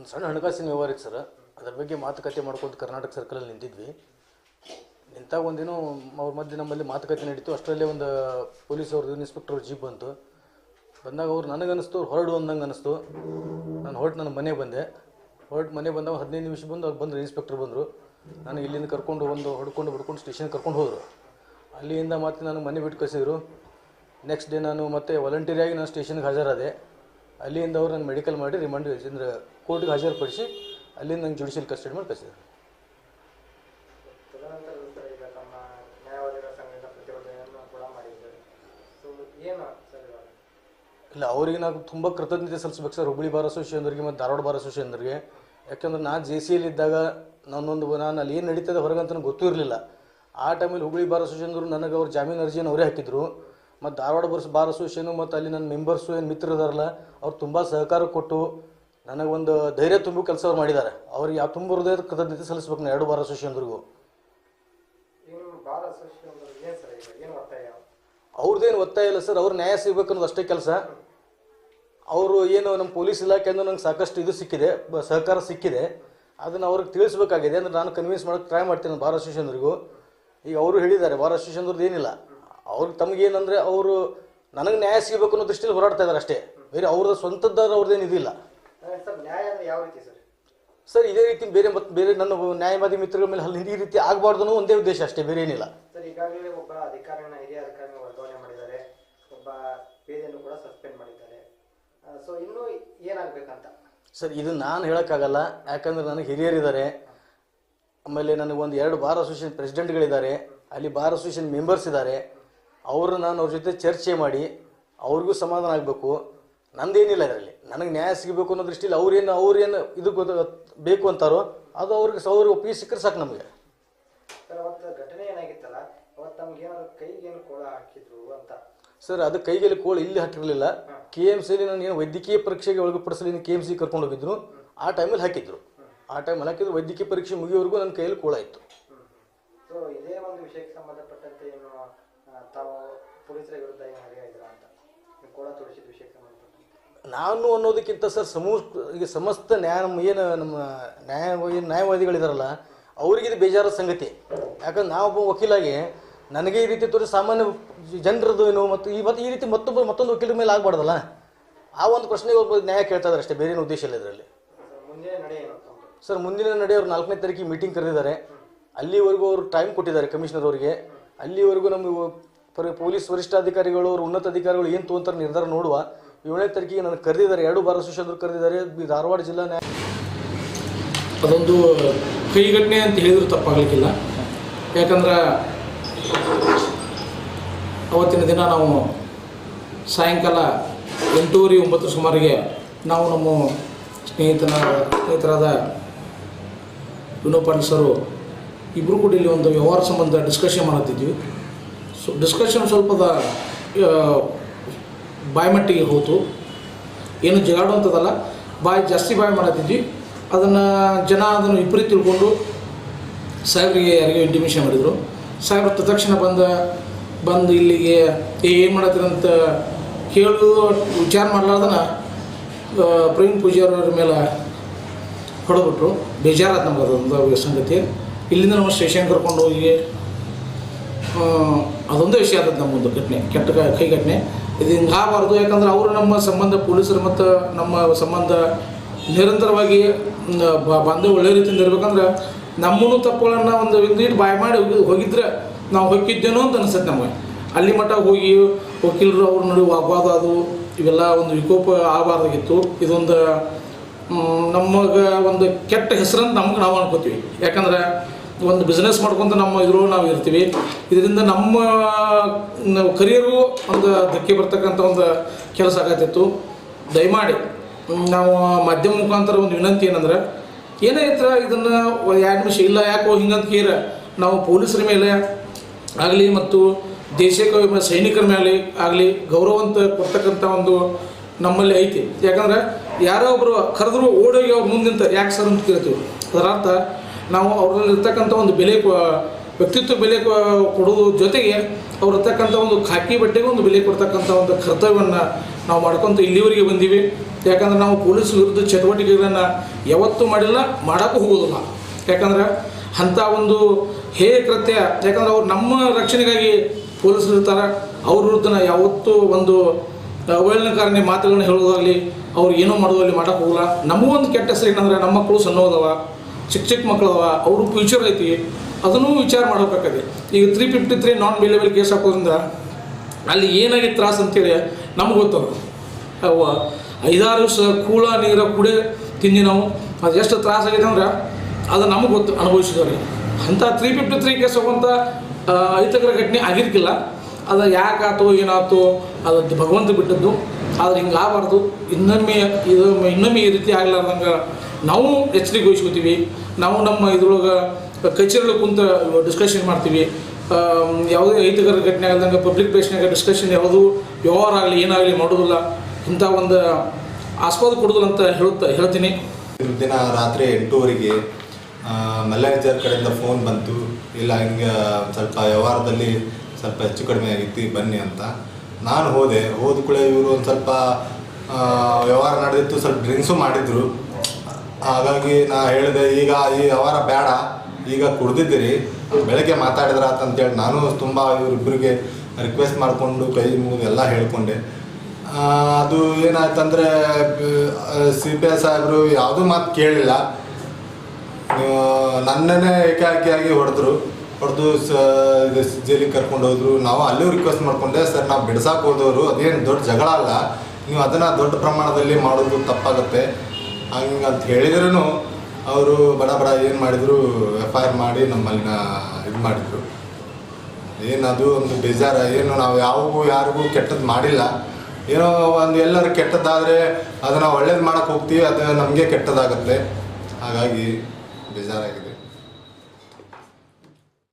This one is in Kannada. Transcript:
ಒಂದು ಸಣ್ಣ ಹಣಕಾಸಿನ ವ್ಯವಹಾರ ಸರ್. ಅದ್ರ ಬಗ್ಗೆ ಮಾತುಕತೆ ಮಾಡ್ಕೊಂಡು ಕರ್ನಾಟಕ ಸರ್ಕಲಲ್ಲಿ ನಿಂತಿದ್ವಿ. ನಿಂತಾಗ ಒಂದೇನು ಅವ್ರ ಮಧ್ಯೆ ನಮ್ಮಲ್ಲಿ ಮಾತುಕತೆ ನಡೀತು. ಅಷ್ಟರಲ್ಲೇ ಒಂದು ಪೊಲೀಸ್ ಅವ್ರದ್ದು ಇನ್ಸ್ಪೆಕ್ಟರ್ ಜೀಪ್ ಬಂತು. ಬಂದಾಗ ಅವ್ರು ನನಗನ್ನಿಸ್ತು ಹೊರಡು ಅಂದಂಗೆ ಅನ್ನಿಸ್ತು ನಾನು ಹೊರಟು ನನ್ನ ಮನೆಗೆ ಬಂದೆ. ಹೊರಟು ಮನೆ ಬಂದಾಗ ಹದಿನೈದು ನಿಮಿಷ ಬಂದು ಅವ್ರು ಬಂದರು ಇನ್ಸ್ಪೆಕ್ಟರ್ ಬಂದರು. ನಾನು ಇಲ್ಲಿಂದ ಕರ್ಕೊಂಡು ಒಂದು ಹೊಡ್ಕೊಂಡು ಬಿಡ್ಕೊಂಡು ಸ್ಟೇಷನ್ಗೆ ಕರ್ಕೊಂಡು ಹೋದರು. ಅಲ್ಲಿಯಿಂದ ಮತ್ತೆ ನಾನು ಮನೆ ಬಿಟ್ಟು ಕಳಿಸಿದ್ರು. ನೆಕ್ಸ್ಟ್ ಡೇ ನಾನು ಮತ್ತೆ ವಾಲಂಟಿಯರಾಗಿ ನಾನು ಸ್ಟೇಷನ್ಗೆ ಹಾಜರಾದೆ. ಅಲ್ಲಿಂದ ಅವ್ರು ನನ್ನ ಮೆಡಿಕಲ್ ಮಾಡಿ ರಿಮಾಂಡ್ ಅಂದ್ರೆ ಕೋರ್ಟ್ಗೆ ಹಾಜರುಪಡಿಸಿ ಅಲ್ಲಿಂದ ನಂಗೆ ಜುಡಿಷಿಯಲ್ ಕಸ್ಟಡಿ ಮಾಡಿ ಕಳಿಸಿದ್ರು. ಇಲ್ಲ ಅವರಿಗೆ ನಾವು ತುಂಬ ಕೃತಜ್ಞತೆ ಸಲ್ಲಿಸ್ಬೇಕು ಸರ್. ಹುಬ್ಬಳ್ಳಿ ಬಾರ್ ಅಸೋಸಿಯೇಷನ್ದವ್ರಿಗೆ ಮತ್ತು ಧಾರವಾಡ ಬಾರ್ ಅಸೋಸಿಯೇಷನ್ದವ್ರಿಗೆ ಯಾಕಂದ್ರೆ ನಾನು ಜೆ ಸಿ ಇದ್ದಾಗ ನನ್ನೊಂದು ನಾನು ಅಲ್ಲಿ ಏನು ನಡೀತದೆ ಹೊರಗಂತ ಗೊತ್ತಿರಲಿಲ್ಲ ಗೊತ್ತೂ ಇರಲಿಲ್ಲ. ಆ ಟೈಮಲ್ಲಿ ಹುಬ್ಬಳ್ಳಿ ಬಾರ್ ಅಸೋಸಿಯೇಷನ್ದವ್ರು ನನಗೆ ಅವ್ರು ಜಾಮೀನು ಅರ್ಜಿಯನ್ನು ಅವರೇ ಹಾಕಿದ್ರು. ಮತ್ತು ಧಾರವಾಡ ಬರ್ಸ್ ಬಾರ್ ಅಸೋಸಿಯೇಷನು ಮತ್ತು ಅಲ್ಲಿ ನನ್ನ ಮೆಂಬರ್ಸು ಏನು ಮಿತ್ರ ಇದಾರಲ್ಲ ಅವ್ರು ತುಂಬ ಸಹಕಾರ ಕೊಟ್ಟು ನನಗೊಂದು ಧೈರ್ಯ ತುಂಬ ಕೆಲಸ ಅವ್ರು ಮಾಡಿದ್ದಾರೆ ಅವ್ರಿಗೆ ಯಾವ ತುಂಬ ಹೃದಯದ ಕೃತಜ್ಞತೆ ಸಲ್ಲಿಸ್ಬೇಕು ನಾನು ಎರಡು ಬಾರ್ ಅಸೋಸಿಯೇಷನ್ದ್ರಿಗೂ ಅವ್ರದ್ದೇನು ಒತ್ತಾಯ? ಇಲ್ಲ ಸರ್ ಅವ್ರು ನ್ಯಾಯ ಸಿಗಬೇಕು ಅನ್ನೋದು ಅಷ್ಟೇ ಕೆಲಸ. ಅವರು ಏನು ನಮ್ಮ ಪೊಲೀಸ್ ಇಲಾಖೆಯಿಂದ ನಂಗೆ ಸಾಕಷ್ಟು ಇದು ಸಿಕ್ಕಿದೆ ಸಹಕಾರ ಸಿಕ್ಕಿದೆ. ಅದನ್ನು ಅವ್ರಿಗೆ ತಿಳಿಸ್ಬೇಕಾಗಿದೆ ಅಂದ್ರೆ ನಾನು ಕನ್ವಿನ್ಸ್ ಮಾಡೋಕ್ಕೆ ಟ್ರೈ ಮಾಡ್ತೀನಿ ಬಾರ್ ಅಸೋಸಿಯೇಷನ್ದವ್ರಿಗೂ ಈಗ ಅವರು ಹೇಳಿದ್ದಾರೆ ಬಾರ್ ಅಸೋಸಿಯೇಷನ್ದವ್ರದ್ದು ಏನಿಲ್ಲ. ಅವ್ರಿಗೆ ತಮಗೇನಂದರೆ ಅವರು ನನಗೆ ನ್ಯಾಯ ಸಿಗಬೇಕು ಅನ್ನೋ ದೃಷ್ಟಿಯಲ್ಲಿ ಹೋರಾಡ್ತಾ ಇದ್ದಾರೆ ಅಷ್ಟೇ. ಬೇರೆ ಅವ್ರದ್ದು ಸ್ವಂತದ್ದಾರ ಅವ್ರದ್ದೇನು ಇದಿಲ್ಲ. ಸರ್ ಇದೇ ರೀತಿ ಬೇರೆ ಮತ್ತು ಬೇರೆ ನನ್ನ ನ್ಯಾಯವಾದಿ ಮಿತ್ರಗಳ ಮೇಲೆ ಅಲ್ಲಿ ಈ ರೀತಿ ಆಗಬಾರ್ದು ಅನ್ನೋ ಒಂದೇ ಉದ್ದೇಶ ಅಷ್ಟೇ ಬೇರೆ ಏನಿಲ್ಲ. ಸರ್ ಈಗಾಗಲೇ ಒಬ್ಬ ಅಧಿಕಾರಿನ ಹಿರಿಯ ಅಧಿಕಾರಿನ ವರ್ಗಾವಣೆ ಮಾಡಿದ್ದಾರೆ. ಒಬ್ಬ ಪೇದೆಯನ್ನು ಕೂಡ ಸಸ್ಪೆಂಡ್ ಮಾಡಿದ್ದಾರೆ. ಸೊ ಇನ್ನೂ ಏನಾಗಬೇಕಂತ? ಸರ್ ಇದು ನಾನು ಹೇಳೋಕ್ಕಾಗಲ್ಲ. ಯಾಕಂದ್ರೆ ನನಗೆ ಹಿರಿಯರಿದ್ದಾರೆ. ಆಮೇಲೆ ನನಗೆ ಒಂದು ಎರಡು ಬಾರ್ ಅಸೋಸಿಯೇಷನ್ ಪ್ರೆಸಿಡೆಂಟ್ಗಳಿದ್ದಾರೆ. ಅಲ್ಲಿ ಬಾರ್ ಅಸೋಸಿಯೇಷನ್ ಮೆಂಬರ್ಸ್ ಇದ್ದಾರೆ. ಅವರು ನಾನು ಅವ್ರ ಜೊತೆ ಚರ್ಚೆ ಮಾಡಿ ಅವ್ರಿಗೂ ಸಮಾಧಾನ ಆಗಬೇಕು. ನಂದೇನಿಲ್ಲ ಅದರಲ್ಲಿ ನನಗೆ ನ್ಯಾಯ ಸಿಗಬೇಕು ಅನ್ನೋ ದೃಷ್ಟಿಯಲ್ಲಿ ಅವ್ರೇನು ಅವ್ರೇನು ಇದು ಗೊತ್ತ ಬೇಕು ಅಂತಾರೋ ಅದು ಅವ್ರಿಗೆ ಅವ್ರಿಗೆ ಒಪ್ಪಿಗೆ ಸಿಕ್ಕರೆ ಸಾಕು ನಮಗೆ. ಸರ್ ಅದು ಕೈಗೆಲ್ಲಿ ಕೋಳ ಇಲ್ಲಿ ಹಾಕಿರಲಿಲ್ಲ. ಕೆ ಎಂ ಸಿಲಿ ನಾನು ಏನು ವೈದ್ಯಕೀಯ ಪರೀಕ್ಷೆಗೆ ಒಳಗುಪಡಿಸಲಿ ಕೆ ಎಂ ಸಿ ಕರ್ಕೊಂಡು ಹೋಗಿದ್ರು. ಆ ಟೈಮಲ್ಲಿ ಹಾಕಿದ್ರು. ಆ ಟೈಮಲ್ಲಿ ಹಾಕಿದ್ರು. ವೈದ್ಯಕೀಯ ಪರೀಕ್ಷೆ ಮುಗಿಯೋವರೆಗೂ ನನ್ನ ಕೈಯಲ್ಲಿ ಕೋಳ ಇತ್ತು. ತಾವು ಪೊಲೀಸರ ವಿರುದ್ಧ ಏನು ಹರಿಯ ಇದ್ರ ಅಂತ ನೀವು ಕೋಡ ತೋರಿಸಿದ ವಿಷಯಕ್ಕೆ ನಾನು ಅನ್ನೋದಕ್ಕಿಂತ ಸರ್ ಸಮೂ ಈಗ ಸಮಸ್ತ ನ್ಯಾಯ ಏನು ನಮ್ಮ ನ್ಯಾಯ ನ್ಯಾಯವಾದಿಗಳಿದಾರಲ್ಲ ಅವ್ರಿಗೆ ಇದು ಬೇಜಾರ ಸಂಗತಿ. ಯಾಕಂದ್ರೆ ನಾವೊಬ್ಬ ವಕೀಲಾಗಿ ನನಗೆ ಈ ರೀತಿ ತೋರಿಸಿ ಸಾಮಾನ್ಯ ಜನರದ್ದು ಏನು ಮತ್ತು ಈ ಮತ್ತು ಈ ರೀತಿ ಮತ್ತೊಬ್ಬ ಮತ್ತೊಂದು ವಕೀಲರ ಮೇಲೆ ಆಗಬಾರ್ದಲ್ಲ? ಆ ಒಂದು ಪ್ರಶ್ನೆಗೆ ಒಬ್ಬ ನ್ಯಾಯ ಕೇಳ್ತಾ ಇದ್ದಾರೆ ಅಷ್ಟೇ ಬೇರೆ ಉದ್ದೇಶ ಇಲ್ಲ ಇದರಲ್ಲಿ. ಸರ್ ಮುಂದಿನ ನಡೆ ಅವ್ರು ನಾಲ್ಕನೇ ತಾರೀಕಿಗೆ ಮೀಟಿಂಗ್ ಕರೆದಿದ್ದಾರೆ. ಅಲ್ಲಿವರೆಗೂ ಅವರು ಟೈಮ್ ಕೊಟ್ಟಿದ್ದಾರೆ ಕಮಿಷನರ್ ಅವರಿಗೆ. ಅಲ್ಲಿವರೆಗೂ ನಮಗೆ ಪರಿ- ಪೊಲೀಸ್ ವರಿಷ್ಠಾಧಿಕಾರಿಗಳು ಅವ್ರ ಉನ್ನತ ಅಧಿಕಾರಿಗಳು ಏನು ತೊಗೊಂತಾರೆ ನಿರ್ಧಾರ ನೋಡುವ. ಏಳನೇ ತಾರೀಕಿಗೆ ನನಗೆ ಕರೆದಿದ್ದಾರೆ, ಎರಡು ಬಾರ್ ಅಸೋಸಿಯೇಷನ್ ಕರೆದಿದ್ದಾರೆ ಧಾರವಾಡ ಜಿಲ್ಲಾ ನ್ಯಾಯ ಅದೊಂದು ಕೈಘಟನೆ ಅಂತ ಹೇಳಿದ್ರು ತಪ್ಪಾಗಲಿಕ್ಕಿಲ್ಲ. ಯಾಕಂದ್ರೆ ಅವತ್ತಿನ ದಿನ ನಾವು ಸಾಯಂಕಾಲ ಎಂಟೂವರೆ, ಒಂಬತ್ತು ಸುಮಾರಿಗೆ ನಾವು ನಮ್ಮ ಸ್ನೇಹಿತನ, ಸ್ನೇಹಿತರಾದ ವಿನೋದ್ ಪಾಟೀಲ್ ಸರು ಇಬ್ಬರು ಕೂಡ ಇಲ್ಲಿ ಒಂದು ವ್ಯವಹಾರ ಸಂಬಂಧ ಡಿಸ್ಕಷನ್ ಮಾಡತ್ತಿದ್ವಿ. ಸೊ ಡಿಸ್ಕಷನ್ ಸ್ವಲ್ಪದ ಬಾಯಿಮಟ್ಟಿಗೆ ಹೋತು. ಏನು ಜಗಾಡುವಂಥದ್ದಲ್ಲ ಬಾಯಿ ಜಾಸ್ತಿ ಬಾಯಿ ಮಾಡತ್ತಿದ್ವಿ. ಅದನ್ನು ಜನ ಅದನ್ನು ವಿಪರೀತ ತಿಳ್ಕೊಂಡು ಸಾಹೇಬರಿಗೆ ಯಾರಿಗೆ ಇಂಟಿಮೇಷನ್ ಮಾಡಿದರು. ಸಾಹೇಬರು ತಕ್ಷಣ ಬಂದ, ಬಂದು ಇಲ್ಲಿಗೆ ಏನು ಮಾಡತ್ತಿರಂತ ಕೇಳು, ವಿಚಾರ ಮಾಡ್ಲಾರ್ದನ ಪ್ರವೀಣ್ ಪೂಜಾರವ್ರ ಮೇಲೆ ಹೊಡೆದ್ಬಿಟ್ರು. ಬೇಜಾರಾದ ನಮ್ಗೆ ಅದೊಂದು ಸಂಗತಿ. ಇಲ್ಲಿಂದ ನಮ್ಮ ಸ್ಟೇಷನ್ ಕರ್ಕೊಂಡು ಹೋಗಿ ಅದೊಂದೇ ವಿಷಯ ಆದದ್ದು ನಮ್ಮೊಂದು ಘಟನೆ, ಕೆಟ್ಟ ಕ- ಘಟನೆ ಇದು ಹಿಂಗೆ ಆಗಬಾರ್ದು, ಯಾಕಂದ್ರೆ ಅವರು ನಮ್ಮ ಸಂಬಂಧ ಪೊಲೀಸರು ಮತ್ತು ನಮ್ಮ ಸಂಬಂಧ ನಿರಂತರವಾಗಿ ಬಂದು ಒಳ್ಳೆ ರೀತಿಯಿಂದ ಇರ್ಬೇಕಂದ್ರೆ ನಮ್ಮನ್ನು ತಪ್ಪುಗಳನ್ನು ಒಂದು ಇಟ್ಟು ಬಾಯ್ ಮಾಡಿ ಹೋಗಿ- ಹೋಗಿದ್ರೆ ನಾವು ಹೊಕ್ಕಿದ್ದೇನೋ ಅಂತ ಅನಿಸುತ್ತೆ ನಮಗೆ. ಅಲ್ಲಿ ಮಟ್ಟ ಹೋಗಿ ವಕೀಲರು ಅವ್ರ ನಡುವೆ ವಾಗ್ವಾದ ಅದು, ಇವೆಲ್ಲ ಒಂದು ವಿಕೋಪ ಆಗಬಾರ್ದಾಗಿತ್ತು. ಇದೊಂದು ನಮಗೆ ಒಂದು ಕೆಟ್ಟ ಹೆಸರಂತ ನಮ್ಗೆ ನಾವು ಅನ್ಕೋತೀವಿ. ಯಾಕಂದ್ರೆ ಒಂದು ಬಿಸ್ನೆಸ್ ಮಾಡ್ಕೊಂತ ನಮ್ಮ ಇರೋ ನಾವು ಇರ್ತೀವಿ. ಇದರಿಂದ ನಮ್ಮ ನಾವು ಕರಿಯರು ಒಂದು ಧಕ್ಕೆ ಬರ್ತಕ್ಕಂಥ ಒಂದು ಕೆಲಸ ಆಗತ್ತಿತ್ತು. ದಯಮಾಡಿ, ನಾವು ಮಾಧ್ಯಮ ಮುಖಾಂತರ ಒಂದು ವಿನಂತಿ ಏನಂದ್ರೆ, ಏನೇ ಇದ್ರೆ ಇದನ್ನು ಎರಡು ನಿಮಿಷ ಇಲ್ಲ, ಯಾಕೋ ಹಿಂಗಂತ ಕೇರ ನಾವು ಪೊಲೀಸರ ಮೇಲೆ ಆಗಲಿ ಮತ್ತು ದೇಶಕ್ಕೆ ಸೈನಿಕರ ಮೇಲೆ ಆಗಲಿ ಗೌರವಂತ ಕೊಡ್ತಕ್ಕಂಥ ಒಂದು ನಮ್ಮಲ್ಲಿ ಐತಿ. ಯಾಕಂದ್ರೆ ಯಾರೋ ಒಬ್ಬರು ಕರೆದ್ರು ಓಡೋಗಿ ಅವ್ರು ಮುಂದೆ ಯಾಕೆ ಸರ್ ಅಂತ ಕೇಳ್ತೀವಿ. ಅದರ ಅರ್ಥ ನಾವು ಅವ್ರಲ್ಲಿರ್ತಕ್ಕಂಥ ಒಂದು ಬೆಲೆ ವ್ಯಕ್ತಿತ್ವ ಬೆಲೆ ಕೊಡೋದು ಜೊತೆಗೆ ಅವ್ರಿರ್ತಕ್ಕಂಥ ಒಂದು ಖಾಕಿ ಬಟ್ಟೆಗೆ ಒಂದು ಬೆಲೆ ಕೊಡ್ತಕ್ಕಂಥ ಒಂದು ಕರ್ತವ್ಯವನ್ನು ನಾವು ಮಾಡ್ಕೊತ ಇಲ್ಲಿವರೆಗೆ ಬಂದೀವಿ. ಯಾಕಂದ್ರೆ ನಾವು ಪೊಲೀಸ್ ವಿರುದ್ಧ ಚಟುವಟಿಕೆಗಳನ್ನು ಯಾವತ್ತೂ ಮಾಡಿಲ್ಲ, ಮಾಡೋಕ್ಕೂ ಹೋಗೋದಿಲ್ಲ ಯಾಕಂದ್ರೆ ಅಂಥ ಒಂದು ಹೇ ಕೃತ್ಯ, ಯಾಕಂದ್ರೆ ಅವ್ರು ನಮ್ಮ ರಕ್ಷಣೆಗಾಗಿ ಪೊಲೀಸರು ಇರ್ತಾರೆ. ಅವ್ರ ವಿರುದ್ಧ ಯಾವತ್ತೂ ಒಂದು ಅವಹೇಳನಕಾರನೇ ಮಾತುಗಳನ್ನ ಹೇಳೋದಾಗಲಿ ಅವ್ರು ಏನೋ ಮಾಡೋದಾಗಲಿ ಮಾಡೋಕ್ಕೆ ಹೋಗಲ್ಲ ನಮಗೂ ಒಂದು ಕೆಟ್ಟ ಹೆಸರು ಏನಂದ್ರೆ ನಮ್ಮ ಮಕ್ಕಳು ಸಣ್ಣವದವ ಚಿಕ್ಕ ಚಿಕ್ಕ ಮಕ್ಕಳು ಅವ ಅವರು ಫ್ಯೂಚರ್ ಐತಿ, ಅದನ್ನೂ ವಿಚಾರ ಮಾಡಬೇಕಾಗಿದೆ ಈಗ three fifty three non bailable case ಹಾಕೋದ್ರಿಂದ ಅಲ್ಲಿ ಏನಾಗಿತ್ತು ತ್ರಾಸ ಅಂತೇಳಿ ನಮ್ಗೆ ಗೊತ್ತದ ಅವ ಐದಾರು ಸ ಕೂಳ ನೀರ ಕುಡಿ ತಿಂದು ನಾವು, ಅದು ಎಷ್ಟು ತ್ರಾಸ ಆಗಿದೆ ಅಂದ್ರೆ ಅದು ನಮಗೆ ಗೊತ್ತು, ಅನುಭವಿಸಿದವ್ರಿ. ಅಂಥ ತ್ರೀ ಫಿಫ್ಟಿ ತ್ರೀ ಕೇಸ್ ಹೋಗುವಂಥ ಅಹಿತಕರ ಘಟನೆ ಆಗಿರ್ಕಿಲ್ಲ. ಅದು ಯಾಕಾಯ್ತು, ಏನಾಯ್ತು, ಅದು ಭಗವಂತ ಬಿಟ್ಟದ್ದು. ಆದ್ರೆ ಹಿಂಗೆ ಆಗಬಾರ್ದು. ಇನ್ನೊಮ್ಮೆ, ಇದು, ಇನ್ನೊಮ್ಮೆ ಈ ರೀತಿ ಆಗ್ಲಾರ್ದಂಗೆ ನಾವು ಎಚ್ಚರಿಕೆ ವಹಿಸ್ಕೊತೀವಿ. ನಾವು ನಮ್ಮ ಇದ್ರೊಳಗೆ ಕಚೇರಿಗಳು ಕುಂತ ಡಿಸ್ಕಷನ್ ಮಾಡ್ತೀವಿ. ಯಾವುದೇ ರೈತಗರ ಘಟನೆ ಆಗದಂಗೆ ಪಬ್ಲಿಕ್ ಪ್ಲೇಸ್ನಾಗ ಡಿಸ್ಕಷನ್ ಯಾವುದು ವ್ಯವಹಾರ ಆಗಲಿ ಏನಾಗಲಿ ಮಾಡೋದಿಲ್ಲ. ಇಂಥ ಒಂದು ಆಸ್ಪದ ಕೊಡೋದಿಲ್ಲ ಅಂತ ಹೇಳುತ್ತಾ, ಹೇಳ್ತೀನಿ. ದಿನ ರಾತ್ರಿ ಎಂಟೂವರೆಗೆ ಮ್ಯಾನೇಜರ್ ಕಡೆಯಿಂದ ಫೋನ್ ಬಂತು. ಇಲ್ಲ, ಹಿಂಗೆ ಸ್ವಲ್ಪ ವ್ಯವಹಾರದಲ್ಲಿ ಸ್ವಲ್ಪ ಹೆಚ್ಚು ಕಡಿಮೆ ಆಗಿತ್ತು, ಬನ್ನಿ ಅಂತ. ನಾನು ಹೋದೆ. ಹೋದ ಕೂಡ ಇವರು ಒಂದು ಸ್ವಲ್ಪ ವ್ಯವಹಾರ ನಡೆದಿತ್ತು, ಸ್ವಲ್ಪ ಡ್ರಿಂಕ್ಸು ಮಾಡಿದ್ರು. ಹಾಗಾಗಿ ನಾ ಹೇಳಿದೆ, ಈಗ ಈ ವ್ಯವಹಾರ ಬೇಡ, ಈಗ ಕುಡ್ದಿದ್ದೀರಿ, ಬೆಳಗ್ಗೆ ಮಾತಾಡಿದ್ರ ಅಂತೇಳಿ ನಾನು ತುಂಬ ಇವರಿಬ್ಬರಿಗೆ ರಿಕ್ವೆಸ್ಟ್ ಮಾಡಿಕೊಂಡು ಕೈ ಮುಗಿದು ಎಲ್ಲ ಹೇಳ್ಕೊಂಡೆ. ಅದು ಏನಾಯ್ತಂದ್ರೆ ಸಿ ಪಿ ಎಸ್ ಸಾಹೇಬರು ಯಾವುದೂ ಮಾತು ಕೇಳಿಲ್ಲ. ನನ್ನನ್ನೇ ಏಕಾಏಕಿಯಾಗಿ ಹೊಡೆದ್ರು, ಹೊಡೆದು ಸ ಜೈಲಿಗೆ ಕರ್ಕೊಂಡು ಹೋದ್ರು. ನಾವು ಅಲ್ಲೂ ರಿಕ್ವೆಸ್ಟ್ ಮಾಡಿಕೊಂಡೆ, ಸರ್, ನಾವು ಬಿಡ್ಸಕ್ಕೆ ಹೋದವರು, ಅದೇನು ದೊಡ್ಡ ಜಗಳ ಅಲ್ಲ. ನೀವು ಅದನ್ನು ದೊಡ್ಡ ಪ್ರಮಾಣದಲ್ಲಿ ಮಾಡೋದು ತಪ್ಪಾಗುತ್ತೆ. ಹಂಗೆ ಅಂತ ಹೇಳಿದ್ರೂ ಅವರು ಬಡ ಬಡ ಏನು ಮಾಡಿದ್ರು ಎಫ್ ಐ ಆರ್ ಮಾಡಿ ನಮ್ಮಲ್ಲಿನ ಇದು ಮಾಡಿದರು. ಏನದು ಒಂದು ಬೇಜಾರ, ಏನು ನಾವು ಯಾವಾಗೂ ಯಾರಿಗೂ ಕೆಟ್ಟದ್ದು ಮಾಡಿಲ್ಲ. ಏನೋ ಒಂದು ಎಲ್ಲರೂ ಕೆಟ್ಟದ್ದಾದರೆ ಅದನ್ನು ಒಳ್ಳೇದು ಮಾಡೋಕ್ಕೆ ಹೋಗ್ತೀವಿ, ಅದು ನಮಗೆ ಕೆಟ್ಟದಾಗತ್ತೆ. ಹಾಗಾಗಿ ಬೇಜಾರಾಗಿದೆ.